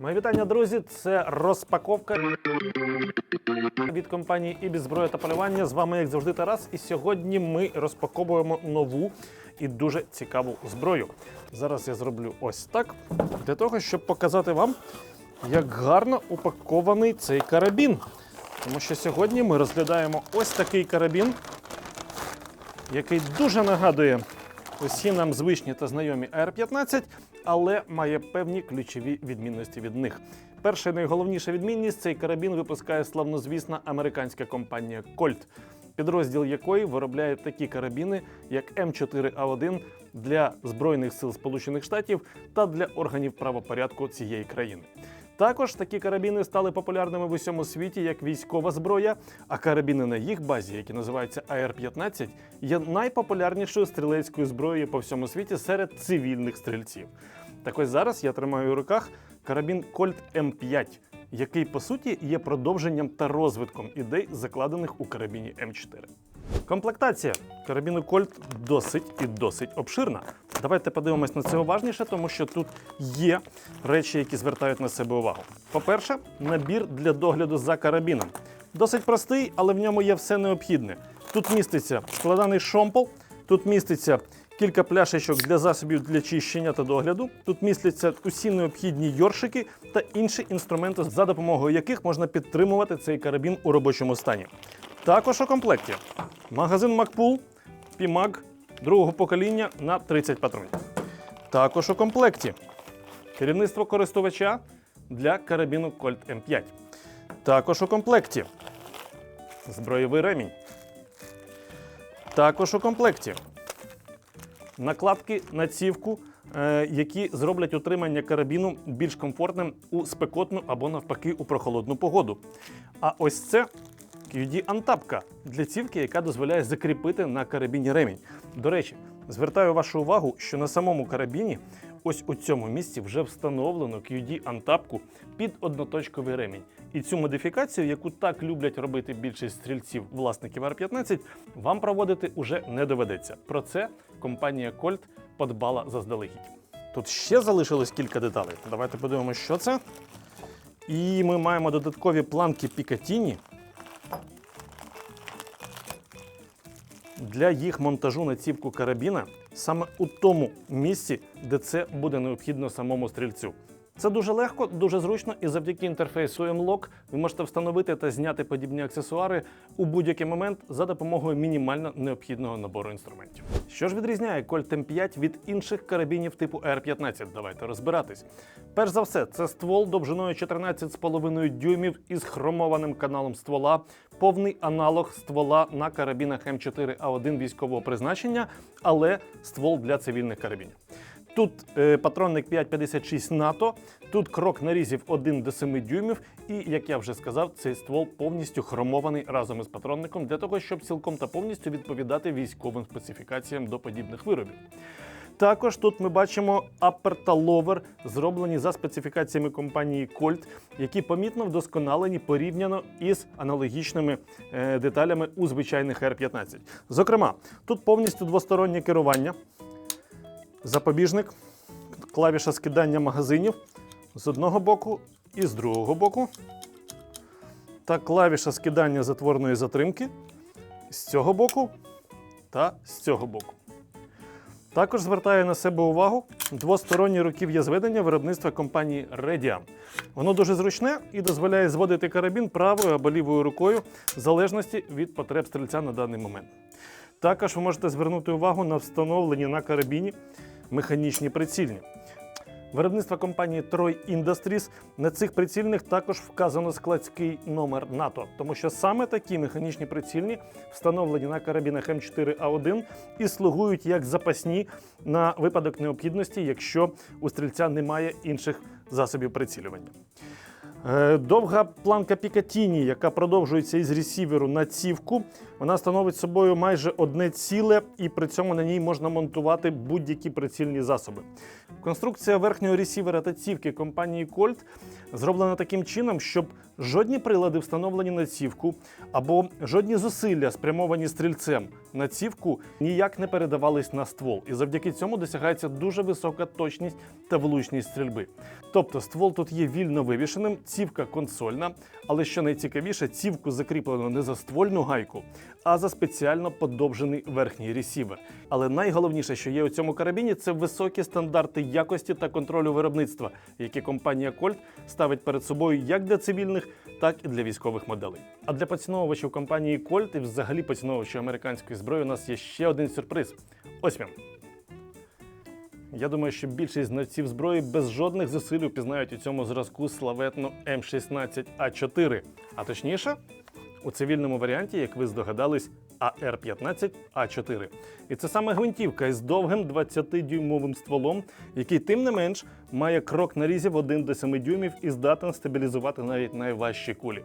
Мої вітання, друзі. Це розпаковка від компанії «Ібіс зброя та полювання. З вами, як завжди, Тарас. І сьогодні ми розпаковуємо нову і дуже цікаву зброю. Зараз я зроблю ось так для того, щоб показати вам, як гарно упакований цей карабін. Тому що сьогодні ми розглядаємо ось такий карабін, який дуже нагадує усі нам звичні та знайомі AR-15, але має певні ключові відмінності від них. Перша і найголовніша відмінність цей карабін випускає славнозвісна американська компанія Colt, підрозділ якої виробляє такі карабіни, як М4А1 для Збройних сил Сполучених Штатів та для органів правопорядку цієї країни. Також такі карабіни стали популярними в усьому світі як військова зброя, а карабіни на їх базі, які називаються АР-15, є найпопулярнішою стрілецькою зброєю по всьому світі серед цивільних стрільців. Так ось зараз я тримаю у руках карабін Colt М5, який по суті є продовженням та розвитком ідей, закладених у карабіні М4. Комплектація карабіну Colt досить і досить обширна. Давайте подивимось на це уважніше, тому що тут є речі, які звертають на себе увагу. По-перше, набір для догляду за карабіном. Досить простий, але в ньому є все необхідне. Тут міститься складаний шомпол, тут міститься кілька пляшечок для засобів для чищення та догляду. Тут містяться усі необхідні йоршики та інші інструменти, за допомогою яких можна підтримувати цей карабін у робочому стані. Також у комплекті магазин Макпул Пімаг другого покоління на 30 патронів. Також у комплекті керівництво користувача для карабіну Colt M5. Також у комплекті зброєвий ремінь. Також у комплекті накладки на цівку, е, які зроблять утримання карабіну більш комфортним у спекотну або навпаки у прохолодну погоду. А ось це QD антапка для цівки, яка дозволяє закріпити на карабіні ремінь. До речі, звертаю вашу увагу, що на самому карабіні, ось у цьому місці, вже встановлено QD антапку під одноточковий ремінь. І цю модифікацію, яку так люблять робити більшість стрільців власників R15, вам проводити уже не доведеться. Про це компанія Colt подбала заздалегідь. Тут ще залишилось кілька деталей. Давайте подивимося, що це. І ми маємо додаткові планки Picatinny для їх монтажу на цівку карабіна саме у тому місці, де це буде необхідно самому стрільцю. Це дуже легко, дуже зручно, і завдяки інтерфейсу M-Lock ви можете встановити та зняти подібні аксесуари у будь-який момент за допомогою мінімально необхідного набору інструментів. Що ж відрізняє Colt M5 від інших карабінів типу R15? Давайте розбиратись. Перш за все, це ствол довжиною 14,5 дюймів із хромованим каналом ствола, повний аналог ствола на карабінах М4А1 військового призначення, але ствол для цивільних карабінів. Тут е, патронник 5,56 НАТО, тут крок нарізів 1 до 7 дюймів, і, як я вже сказав, цей ствол повністю хромований разом із патронником для того, щоб цілком та повністю відповідати військовим специфікаціям до подібних виробів. Також тут ми бачимо апер та ловер, зроблені за специфікаціями компанії Colt, які помітно вдосконалені порівняно із аналогічними е, деталями у звичайних R15. Зокрема, тут повністю двостороннє керування, запобіжник, клавіша скидання магазинів з одного боку і з другого боку, та клавіша скидання затворної затримки з цього боку та з цього боку. Також звертає на себе увагу двостороннє руків'я зведення виробництва компанії Rediam. Воно дуже зручне і дозволяє зводити карабін правою або лівою рукою в залежності від потреб стрільця на даний момент. Також ви можете звернути увагу на встановлені на карабіні механічні прицільні. Виробництва компанії Troy Industries на цих прицільних також вказано складський номер НАТО, тому що саме такі механічні прицільні встановлені на карабінах М4А1 і слугують як запасні на випадок необхідності, якщо у стрільця немає інших засобів прицілювання. Е, Довга планка Пікатіні, яка продовжується із ресіверу на цівку, Вона становить собою майже одне ціле, і при цьому на ній можна монтувати будь-які прицільні засоби. Конструкція верхнього ресівера та цівки компанії Colt зроблена таким чином, щоб жодні прилади, встановлені на цівку, або жодні зусилля, спрямовані стрільцем на цівку, ніяк не передавались на ствол. І завдяки цьому досягається дуже висока точність та влучність стрільби. Тобто ствол тут є вільно вивішеним, цівка консольна, але що найцікавіше, цівку закріплено не за ствольну гайку, а за спеціально подовжений верхній ресівер. Але найголовніше, що є у цьому карабіні, це високі стандарти якості та контролю виробництва, які компанія Colt ставить перед собою як для цивільних, так і для військових моделей. А для поціновувачів компанії Colt і взагалі поціновувачів американської зброї у нас є ще один сюрприз. Ось він. Я думаю, що більшість знавців зброї без жодних зусиль впізнають у цьому зразку славетну М16А4. А точніше, у цивільному варіанті, як ви здогадались, АР-15А4. І це саме гвинтівка із довгим 20-дюймовим стволом, який, тим не менш, має крок нарізів 1 до 7 дюймів і здатен стабілізувати навіть найважчі кулі.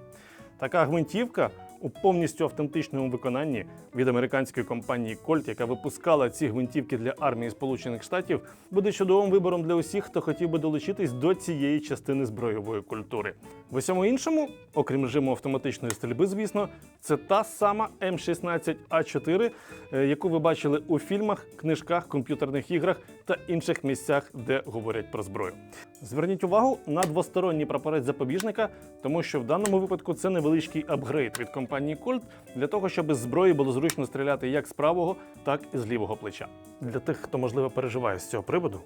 Така гвинтівка у повністю автентичному виконанні від американської компанії Colt, яка випускала ці гвинтівки для армії Сполучених Штатів, буде чудовим вибором для усіх, хто хотів би долучитись до цієї частини збройової культури. В усьому іншому, окрім режиму автоматичної стрільби, звісно, це та сама М16А4, е, яку ви бачили у фільмах, книжках, комп'ютерних іграх та інших місцях, де говорять про зброю. Зверніть увагу на двосторонній прапорець запобіжника, тому що в даному випадку це невеличкий апгрейд від компанії Colt для того, щоб із зброї було зручно стріляти як з правого, так і з лівого плеча. Для тих, хто можливо переживає з цього приводу,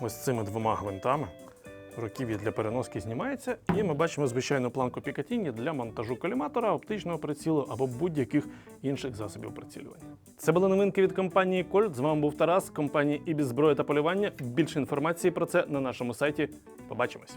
ось цими двома гвинтами руків'я для переноски знімається, і ми бачимо звичайну планку Пікатіні для монтажу коліматора, оптичного прицілу або будь-яких інших засобів прицілювання. Це були новинки від компанії Colt. З вами був Тарас, компанія Ібіс зброя та полювання. Більше інформації про це на нашому сайті. Побачимось.